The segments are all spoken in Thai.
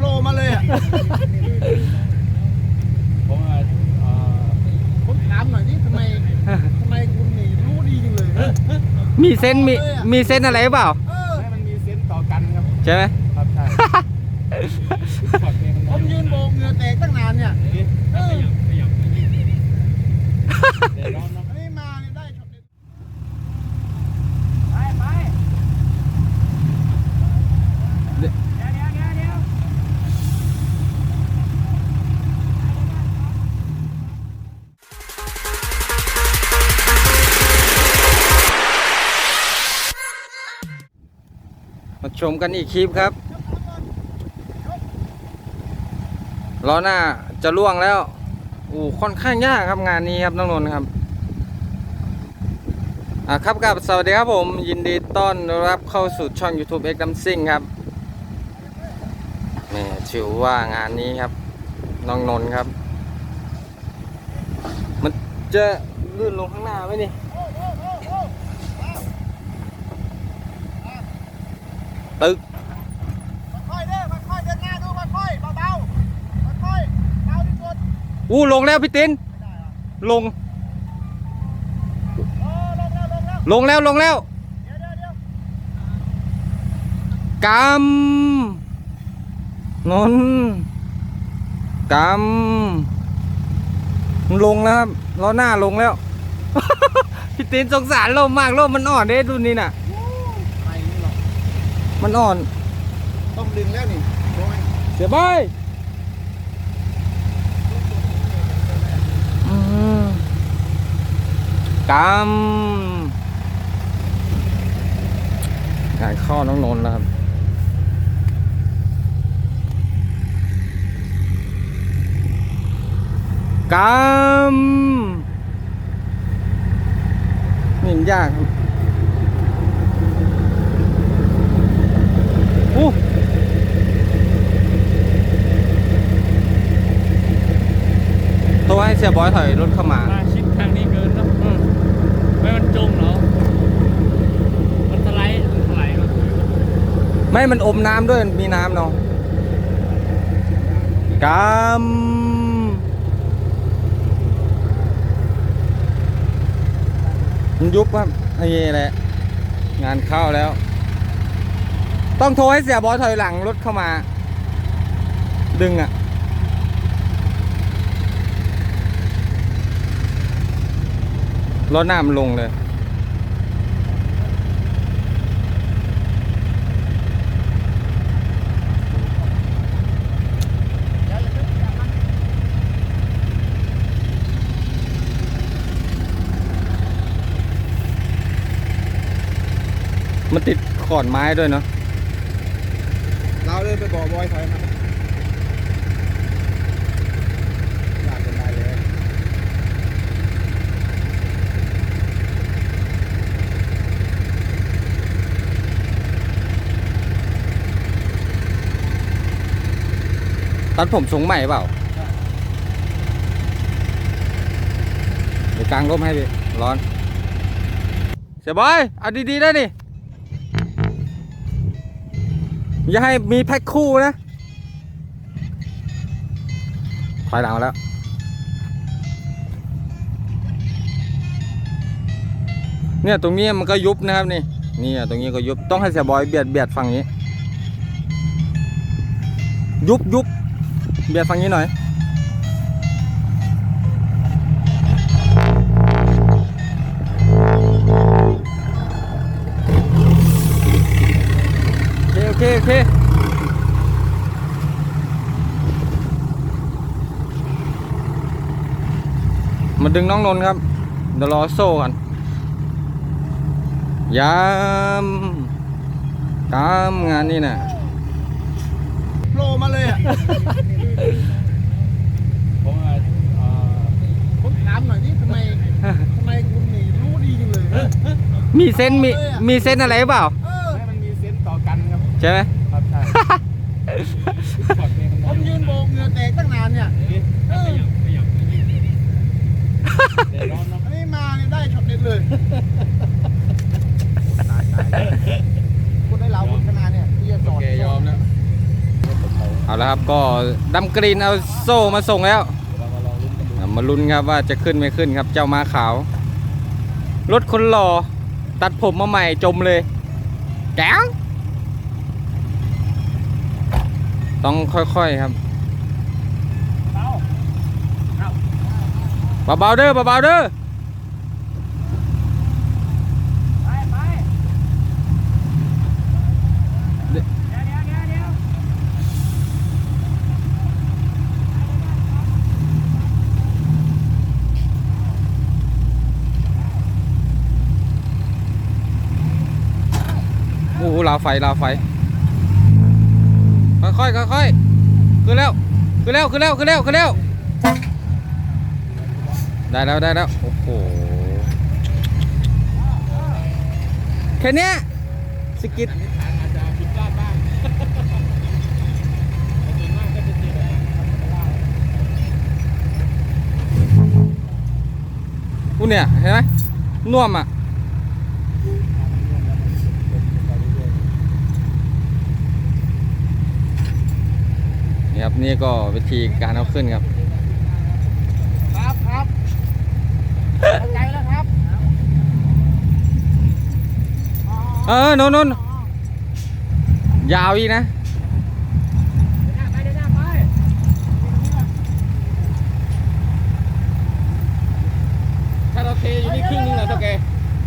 ผล่มาเลยอะผมว่าเอ่อผมถามหน่อยนี่ทำไมทำไมคุณนี่รู้ดีจังเลย มีเส้นมีมีเส้นอะไรหรือเปล่า เออ ให้มันมีเซนส์ต่อกันครับ ใช่ไหม ชมกันอีกคลิปครับ ล้อหน้าจะล่วงแล้วอู้ค่อนข้างยากครับงานนี้ครับน้องนนท์ครับอะครับกับสวัสดีครับผม ยินดีต้อนรับเข้าสู่ช่อง YouTube X d a m s i n g ครับแหม่ถือว่างานนี้ครับ น้องนนท์ครับ มันจะลื่นลงข้างหน้าไหมนี่ ตึก ค่อยๆเด้อค่อยๆเดินหน้าดูค่อยๆเบาๆค่อยๆเบาที่ สุดอู้ลงแล้วพี่ตินไม่ได้หรอลง ลงแล้วลงแล้วกำนนกำลงแล้วครับล้อหน้าลงแล้ว พี่ตินสงสารลมมากลมมันอ่อนเด้ดูนี่น่ะไม่นี่หรอก มันอ่อน ต้องดึงแล้วนี่โอ้ยเสียบอยอืมกำงานข้อน้องนนท์แล้วครับกำนี่มันยากครับ อู้โทรให้เสียบอยถอยรถเข้ามามาชิดทางนี้เกินแล้วอืมไม่มันจมเหรอ มันสไลด์มันถลายเนอะไม่มันอมน้ำด้วยมีน้ำเนาะกำมันยุบครับไอ้นี่แหละ งานเข้าแล้ว ต้องโทรให้เสียบอยถอยหลังรถเข้ามา ดึงอะ รถหน้ามันลงเลย มันติดขอนไม้ด้วยเนาะ เลยไปบอกบอยถอยมาอยากจะได้เลยตัดผมทรงใหม่เปล่าเดี๋ยวกลางร่มให้พี่ร้อน เสียบอยเอาดีๆได้ดิ อย่าให้มีแพ็คคู่นะถอยหลังแล้ว เนี่ยตรงนี้มันก็ยุบนะครับนี่นี่ตรงนี้ก็ยุบต้องให้เสียบอยเบียดเบียดฝั่งนี้ ยุบยุบเบียดฝั่งนี้หน่อย เคโอเคโอเคมาดึงน้องนนท์ครับเดี๋ยวรอโซ่กันยามตามงานนี่น่ะโผล่มาเลยอะผมว่าเอ่อผมถามหน่อยนี่ทำไมทำไมคุณนี่รู้ดีจังเลย มีเส้นมีมีเส้นอะไรหรือเปล่า ใช่ไหมครับใช่ถอดเพลงผมยืนโบกเหงื่อแตกตั้งนานเนี่ยเออเดี๋ยวร้อนเนาะอันนี้มาเนี่ยได้ช็อตเด็ดเลยคุณได้เหลาคุณขนาดเนี่ยที่จะสโออนเคยอมแล้วอเอาละครับก็ดำกรีนเอาโซ่มาส่งแล้วเรามาลองลุ้นกันดูอะมาลุ้นครับว่าจะขึ้นไม่ขึ้นครับ เจ้าม้าขาว รถคนหล่อตัดผมมาใหม่จมเลยแก้ว ต้องค่อยๆครับเบาเบาๆเด้อเบาๆเด้อไปไปเดี๋ยวเดี๋ยวเดี๋ยวเดี๋ยวโอ้โหลาไฟลาไฟ ค่อยๆค่อยๆขึ้นแล้วขึ้นแล้วขึ้นแล้วขึ้นแล้วขึ้นแล้วได้แล้วได้แล้วโอ้โหแค่เนี้ยสกิดทางอาจจะผิดพลาดบ้างแต่ส่วนมากก็จะเจอแบบนั้นกูเนี่ยเห็นไหมน่วมอะ ครับนี่ก็วิธีการเอาขึ้นครับ ครับครับเข้าใจแล้วครับเออโนนโนนยาวอีกนะไปเดินหน้าไปถ้าเราเทอยู่นี่ครึ่งนึงเหรอเท่าแก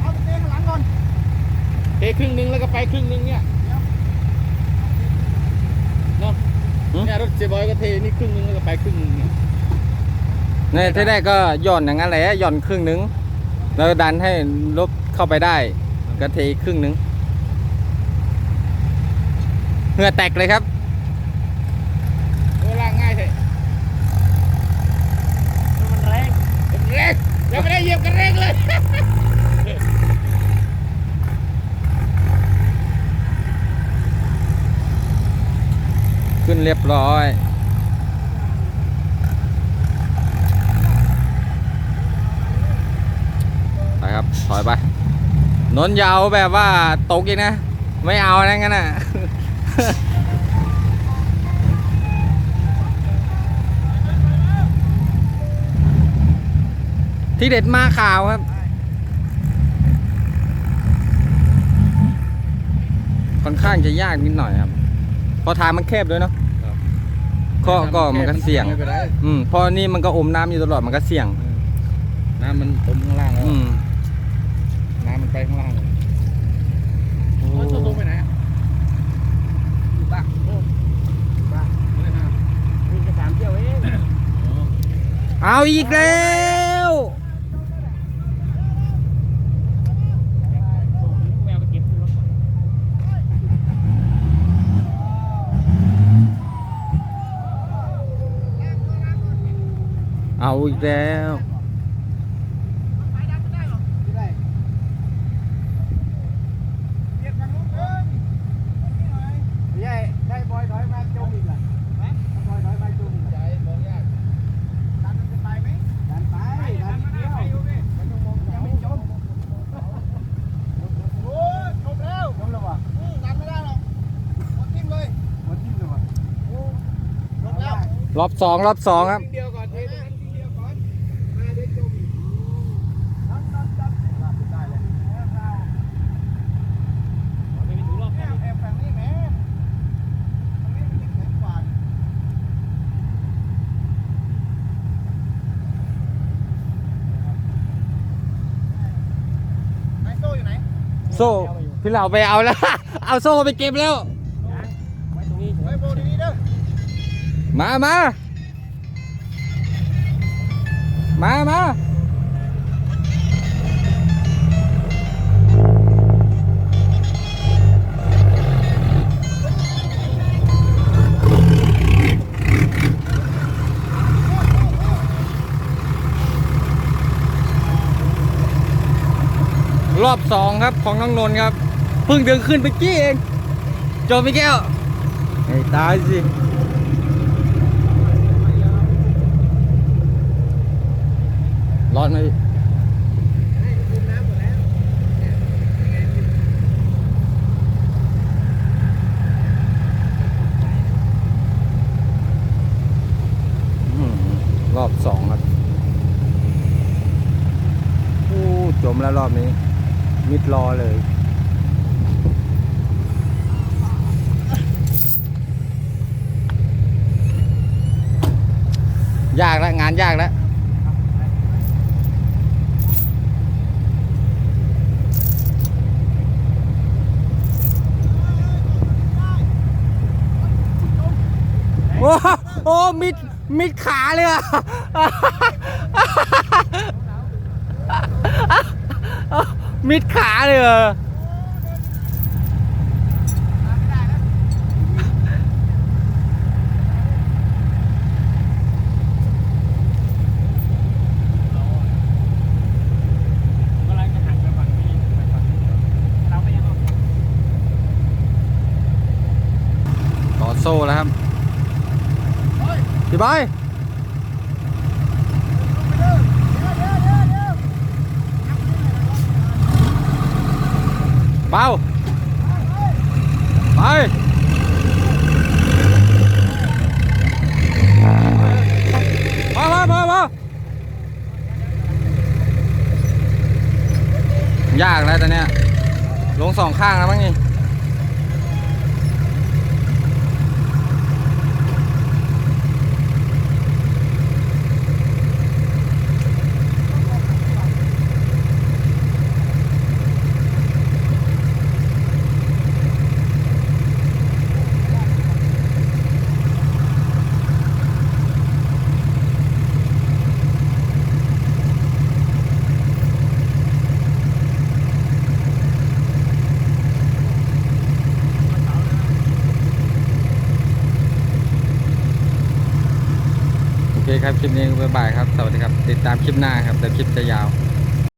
เอาเตะข้างหลังก่อนเทครึ่งนึงแล้วก็ไปครึ่งนึงเนี่ยเนาะ หืม เนี่ยรถเจบอยก็เทนี่ครึ่งนึงแล้วก็ไปครึ่งนึงเนี่ยเนี่ยที่แรกก็หย่อนอย่างนั้นแหละหย่อนครึ่งนึง แล้วดันให้รถเข้าไปได้ก็เทครึ่งนึงเหงื่อแตกเลยครับเออล่างง่ายเลยมันแรงมันแรงยังไม่ได้เหยียบกันแรงเลย นเรียบร้อย ไปครับ ถอยไป นนท์อยาวแบบว่าตกอีกนะ ไม่เอานะงั้นน่ะที่เด็ดมาข่าวครับ ค่อนข้างจะยากนิดหน่อยครับเพราะทางมันแคบด้วยเนาะ ก็ก็มันก็เสี่ยง ไม่เป็นไรอืมเพราะนี่มันก็อมน้ำอยู่ตลอดมันก็เสี่ยงน้ำมันตมข้างล่างแล้วอืมน้ำมันไปข้างล่างเลยมันตกไปไหนอะอยู่บ้านโอ้บ้านไม่ได้มาวิ่งแค่สามเที่ยวเอง เอาอีกแล้ว แมวไปเก็บที่รถก่อน เอาอีกแล้วไปดันไม่ได้หรอกไม่ได้เบียดกันลุกเอิ้นนี่หน่ โซ่พี่เหลาไปเอาแล้ว เอาโซ่ไปเก็บแล้ว ไว้ตรงนี้ไว้โบดีๆเด้อมามามามา อบสองครับของน้องนนท์ครับเพิ่งเดินขึ้นไปกี้เองจบไปแก้วไอ้ตายสิร้อนไหมพี่รอบสองครับ โอ้ จมแล้วรอบนี้ มิดรอเลย ยากแล้ว งานยากแล้วโอ้โอ้มิด มิดขาเลยอะ มิดขาเลยเหรอกำลังจะหันไปฝั่งนี้ไปฝั่งนี้เราไม่ยังเอาต่อโซ่แล้วครับพี่บอย เบาไปมามามามา ยากแล้วตอนเนี้ยลงสองข้างแล้วมั้งนี่ ครับคลิปนี้บ๊ายบายครับ สวัสดีครับ ติดตามคลิปหน้าครับแต่คลิปจะยาว